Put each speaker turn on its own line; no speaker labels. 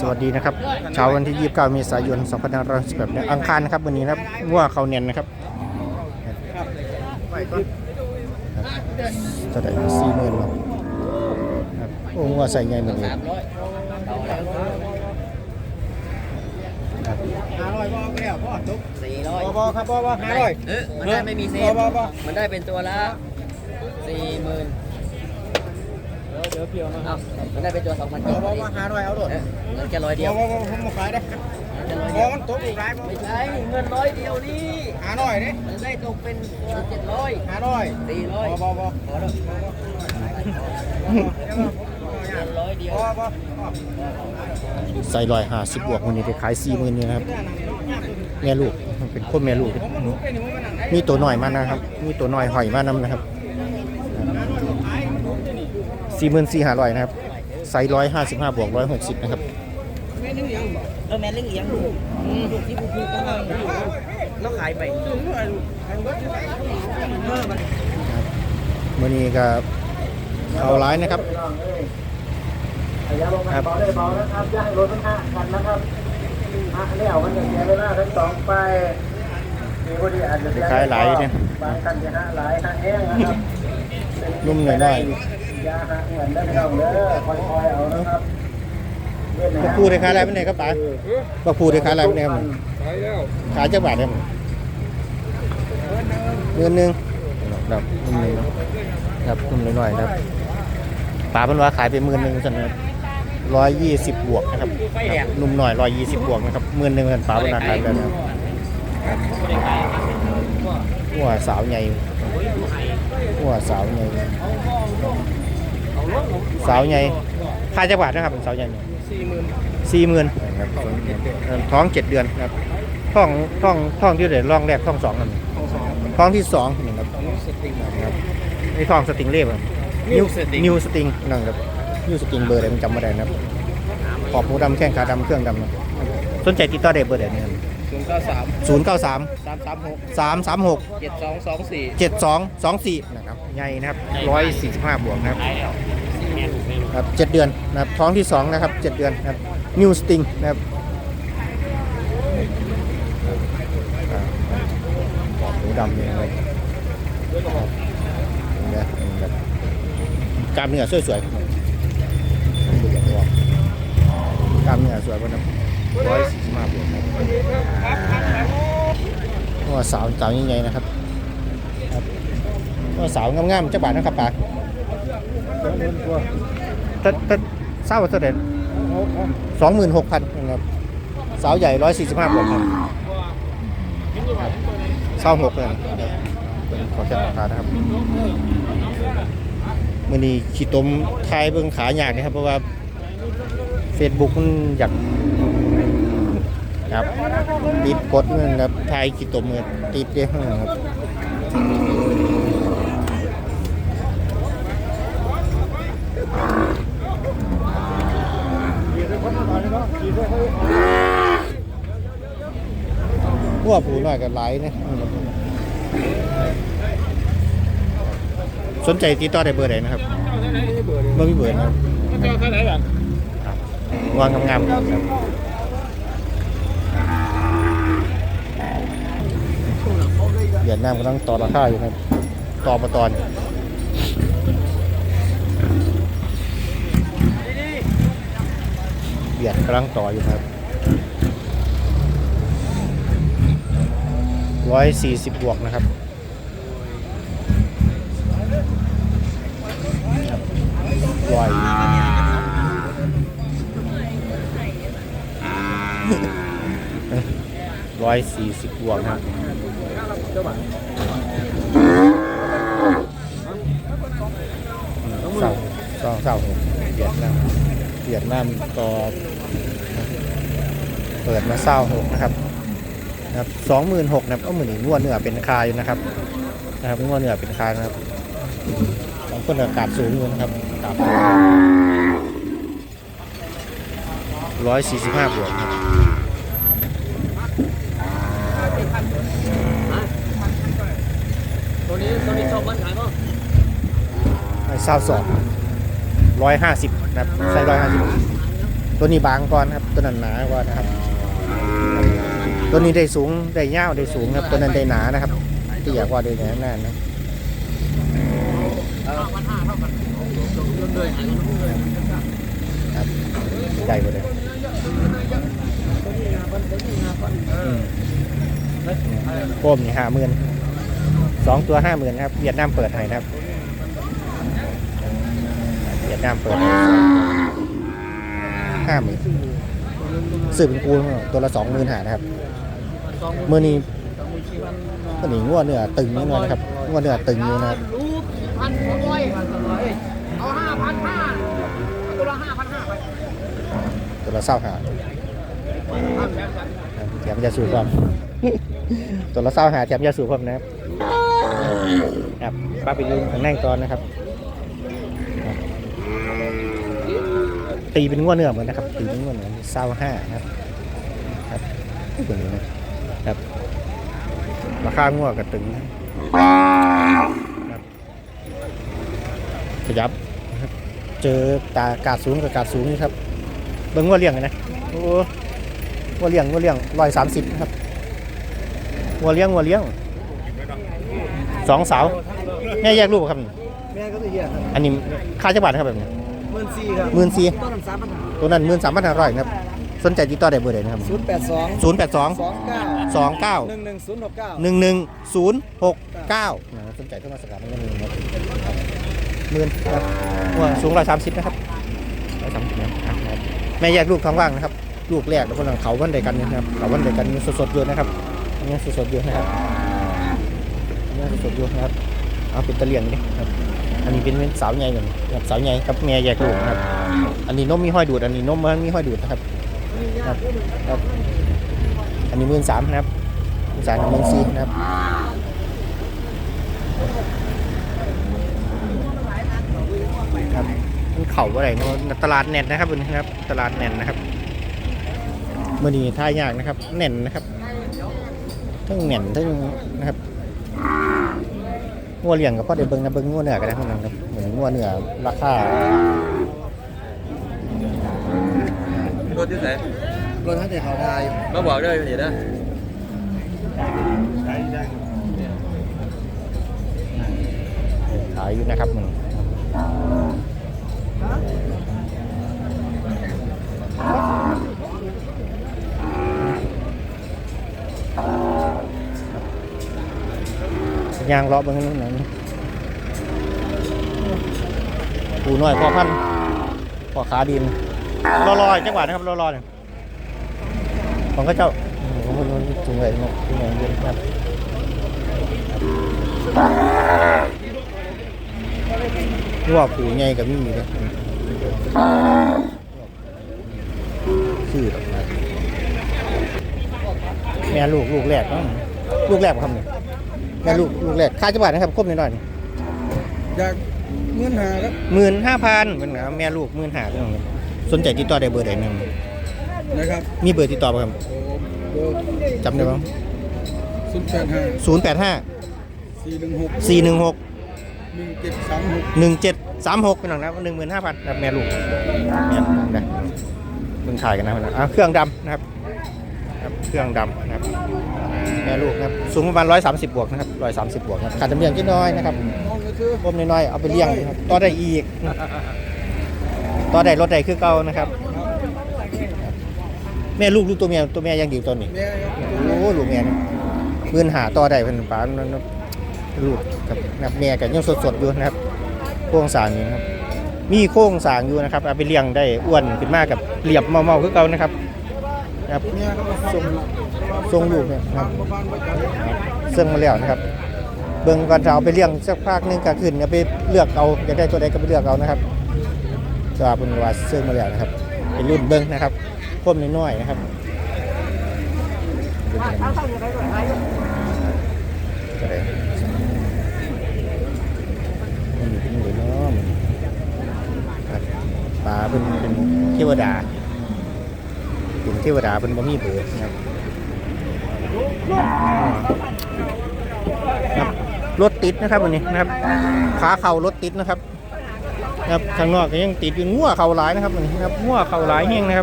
สวัสดีนะครับเช้าวันที่ 29 เมษายน 2518เนี่ยอังคารนะครับวันนี้นะครับงัวเขาเนียนนะครับเท่าไหร่สี่หมื่นเนาะครับโอ้งัวใส่ไงเหมือนกันครับ
ห้าร้อยบ่ก็แล้วพ่อจุ๊บ
สี่ร้อย
บ่บ่ครับบ่บ่ห้าร้อย
เออมันได้ไม่มีเศ
บ่
ษ
บ่บ่
มันได้เป็นตัวละสี่หมื่น
เดี๋ยวเพียวนะ
เอามันได้เป็นตัวสองพัน
บ่บ่บ่ห้าร้อยเอาโดด
เออเงินแค่ร้อยเดียว
บ่บ่ผมมาขายได้
เงินร้อยเดียว
มันตกอีกหลายบ่
ไม่ใช่เงินร้อยเดียวนี่
ห้าร้อยนี่
มันได้ตกเป็นตัวเจ็ดร้อย
ห้าร้อย
สี่ร้อย
บ่บ่บ่
ขอเถอะเงินร้อยเดียว
บ่บ่
ใส่ลอยหาสิบบวกวันนี้ได้ขายสี่หมื่นนี่นะครับแม่ลูกเป็นคนแม่ลูก
ผมลุกไปนี่ผมมานั่งได้
มีตัวหน่อยมานะครับ มีตัวหน่อยหอยมานำนะครับ สี่หมื่นสี่ห้าร้อยนะครับไซส์ร้อยห้าสิบห้าบวกร้อยหกสิบนะครับ
เออแม่เลี้ยงเลี้ยงลูกลูกที่ผู้คือก็ให้แล้วขายไปเออมัน
มื่อนี้ก็เอาร้ายนะครับครับ
เบาได้เบานะครับอย่าให้รถมันห่างกันนะครับห่างแล้วมันจะเสียเวลาทั้งสองไปมีพอดีอาจจะเสีย
คล้ายหลายเนี่ย
บางคันจะหาหลายหาแห้งนะครับ
นุ่มหน่อยหน่อ ย
ยาหาเงินได้ไม่ต้องเด้อคอยๆเอานะครับ
ก็พูดได้ขายอะไรเป็นไงครับป๋าบักพูดได้ขายอะไรเป็นไงครับขายจักบาทเนี่ยเงินหนึ่งครับหมื่นหนึ่งครับนุ่มหน่อยๆครับป๋าเป็นว่าขายไปหมื่นหนึ่งสันครับร้อยยี่สิบบวกนะครับนุ่มหน่อยร้อยยี่สิบบวกนะครับหมื่นหนึ่งกันป๋าเป็นราคายแบบนะครับหัวสาวใหญ่หัวสาวใหญ่ สาวใหญ่ขายจักบาทนะครับสาวใหญ่
สี่หมื่น
สี่หมื่นครับท้องเจ็ดเดือนครับท้องท้องท้องที่เดือดร่องแรกท้องสองครับ
ของสอง
ท้องที่สองนี่ครับ
สติง
ครับนี่ท้องสติงเล่ครับ
New Sting
นิวสติงนั่นครับนิวสติงเบอร์อะไรมันจำไม่ได้นะครับขอบหูดำแข้งขาดำเครื่องดำนะสนใจติดต่อได้เบอร์ไหนนะครับ
ศูนย์เก้าสาม
ศูนย์เก้าสาม
สามสามหก
สามสามหก
เจ็ดสองสองสี่
เจ็ดสองสองสี่นะครับใหญ่นะครับร้อยสี่สิบห้าบวกนะครับ ครับเจ็ดเดือนนะครับท้องที่สองนะครับเจ็ดเดือนนะครับนิวสติงนะครับอ่าหมูดำเนี่ยนะครับเนี่ยแบบกล้ามเนื้อสวยๆดูอย่างนี้ว่ากล้ามเนื้อสวยกว่านะร้อยสี่สิบห้าบวกครับว่าสาวสาวยังไงนะครับครับว่าสาวงามๆเจ้าบ่าวนะครับป่า ตัดตัดเศร้าเท่าไหร่สองหมื่นหกพันนะครับสาวใหญ่ร้อยสี่สิบห้าบวกครับเศร้าหกเลยนะครับเป็นขอแค่ราคานะครับมื่อนี้ขีดตมทายเบิ่งขาอยากนะครับ เพราะว่า Facebook มันอยากครับติดกดเงินครับทายขีดตมเงินติดเยอะครับพ วกผู้น้อยกับไหลายเนี่ยสนใจติดต่อได้เบอร์ไหนนะครับเบอร์มีเบอร์นะครับ
เจ้าเท่าไหร่กัน
วางงามๆครับเวียดนามกำลังต่อราคาอยู่ครับต่อมาตอนเบียดกำลังต่ออยู่ครับ ร้อยสี่สิบบวกนะครับร้อยร้อยสี่สิบบวกนะครับเศร้าเศร้าเศร้าหกเวียดนามเวียดนามต่อเปิดมาเศร้าหกนะครับ นะครับสองหมื่นหกนะครับก็เหมือนงวดเหนือเป็นคาอยู่นะครับนะครับงวดเหนือเป็นคานะครับสองคนอากาศสูงอยู่นะครับอากาศร้อยสี่สิบห้าบวกครับ
ตัวนี้ตัวนี้ชอบมันขายมั้ง
เศร้าสองร้อยห้าสิบนะครับใส่ร้อยห้าสิบตัวนี้บางก่อนครับตัวนั้นหนากว่านะครับ ตัวนี้ได้สูงได้ยาวได้สูงครับตัวนั้นได้หนานะครับที่อยากว่าได้หนาแน่นนะใจหมดเลยอืมโคมนี่ห้าหมื่นสองตัวห้าหมื่นครับเวียดนามเปิดให้นะครับเวียดนามเปิดห้าหมื่น ซื้อเป็นกูตัวละสองหมื่นหานะครับเมื่อนี้ตัวนี้งัวเนื้อตึงนิดหน่อยนะครับงัวเนื้อตึงอยู่นะครับ
พันสองร้อยเอาห้าพันห้าตัวละห้าพันห้าไป
ตัวละเศร้าหาแถมยาสูบความตัวละเศร้าหาแถมยาสูบความนะครับครับป้าไปยืนข้างนั่งตอนนะครับครับ ตีเป็นงัวเนื้อเหมือนนะครับ ตีเป็นงัวเนื้อเศร้าห้านะครับครับตัวนี้นะครับราคางัวกับตึงนะครับขยับนะครับเจอตากาดสูงกับกาดสูงนี่ครับ เบิ้งว่าเลี้ยงกันนะโอ้ว่าเลี้ยงว่าเลี้ยงร้อยสามสิบครับวัวเลี้ยงวัวเลี้ยงสองสาวแม่แยกลูกครับ
แม่ก็จะเหี้ยครับ
อันนี้ค่าจักบาทนะครับแบบนี้
ห มื่นสี่ครับ
หมื่นสี่
ต้นสามพัน
ตัวนั้นหมื่นสามพันห้าร้อยครับ สนใจติดต่อได้เบอร์ใดนะครับ
ศูนย์แปดสอง
ศูนย์แปดสอง
สองเก้า
สองเก้า
หนึ่งหนึ่งศูนย์หกเก้า
หนึ่งหนึ่งศูนย์หกเก้าสนใจเข้ามาสกัดมันก็มีครับหมื่นครับว่าสูงร้อยสามสิบนะครับร้อยสามสิบนะครับแม่แยกลูกท้องว่างนะครับ ลูกแรกแล้วคนนั้นเขาวันเดียวกันนะครับเขาวันเดียวกันยังสดๆอยู่นะครับยังสดๆอยู่นะครับยังสดๆอยู่นะครับ เอาเป็นตะเลียงดิครับ อันนี้เป็นสาวใหญ่เหมือนครับสาวใหญ่กับแม่แยกลูกครับ อันนี้นมมีห้อยดูด อันนี้นมมันมีห้อยดูดนะครับครับครับ อันนี้มื่นสามนะครับมื่นสามหมื่นสี่นะครับครับมันเข่าอะไรเนาะตลาดแน่นนะครับวันนี้นะครับ ตลาดแน่นนะครับมื่อนี้ท่ายากนะครับแน่นนะครับทั้งแน่นทั้งนะครับ งัวเลี้ยงกับพ่อเดี๋ยวเบิ้งนะเบิ้งงัวเนื้อกันนะครับนครับเหมือนงัวเนื้อราคาร
ถที่ไหน
รถท่านเด็กเขาทาย
มาบอกได้เห็นนะ
ขายอยู่นะครับมัน ยางเลาะเบางนั่นนั่นปูน้อยพอพันพอขาดินรอรอยจังหวะนะครับรอรอเนี่ยของข้าเจ้าโอ้โหจุงเลยนกจุงเลยเย็นครับว่าผูใหญ่กับมีเลยชื่อดอกไม้แม่ลูกลูกแรกเนาะลูกแรกบ่ครับเนี่ย แม่ลูกลูกแรกค่าจังหวัดนะครับครบนิดหน่อย
อยากเงินหาครับ
หมื่นห้าพันเป็นไงครับแม่ลูกหมื่นห้าพี่น้องครับสนใจติดต่อได้เบอร์ใดหนึ่ง
นะครับ
มีเบอร์ติดต่อป่ะครับ
โอ้เบอร์
จำได้ป่ะ
ศูนย์แปดห้า
ศูนย์แปดห้า
สี่หนึ่งหก
สี่หนึ่งหก
หนึ่งเจ็ดสามหก
หนึ่งเจ็ดสามหกพี่น้องนะหนึ่งหมื่นห้าพันครับแม่ลูกแม่นะเพิ่งขายกันนะพี่น้องอะเครื่องดำนะครับครับ เครื่องดำนะครับ แม่ลูกนะครับสูงประมาณร้อยสามสิบบวกนะครับร้อยสามสิบบวกนะครับขาดจำเนียงนิดน้อยนะครับ
ห้องก็คือ
รวมน้อยๆเอาไปเลี้ยงนะครับต่อได้อีกต่อได้รถได้คือเก่านะครับ แม่ลูกลูกตัวเมียตัวเมียยังดีตัวนี้
แม่ครับ
โอ้ลูกเมียนี่เพื่อนหาต่อได้เพิ่นป๋านั่นนะลูกกับนับแม่กันยังสดๆอยู่นะครับโครงสร้างอยู่นะครับมีโครงสร้างอยู่นะครับเอาไปเลี้ยงได้อ้วนขึ้นมากับเรียบเมาๆคือเก่านะครับ ครับ
แม่ก็มาส่ง
ทรงลูกเนี่ยครับ
ประมาณประมาณ
เสื่องมาแล้วนะครับ เบิ่งก่อนจะเอาไปเลี้ยงสักพักหนึงก็ขึ้นเอาไปเลือกเอาอยากได้ตัวใดก็ไปเลือกเอานะครับก็เป็นว่าเสื่องมาแล้วนะครับเป็นรุ่นเบิ่งนะครับพ่มน้อยๆนะครับก็ได้มันมีเป็นหอเนาะมันครับปลาเป็นเป็นเทวดา เทวดาเป็นบ่มีเบอร์นะครับรถติดนะครับวันนี้นะครับขาเข่ารถติดนะครับครับข้างนอกก็ยังติดอยู่งัวเข่าหลายนะครับวันนี้นะครับงัวเข่าหลายเฮงนะครับ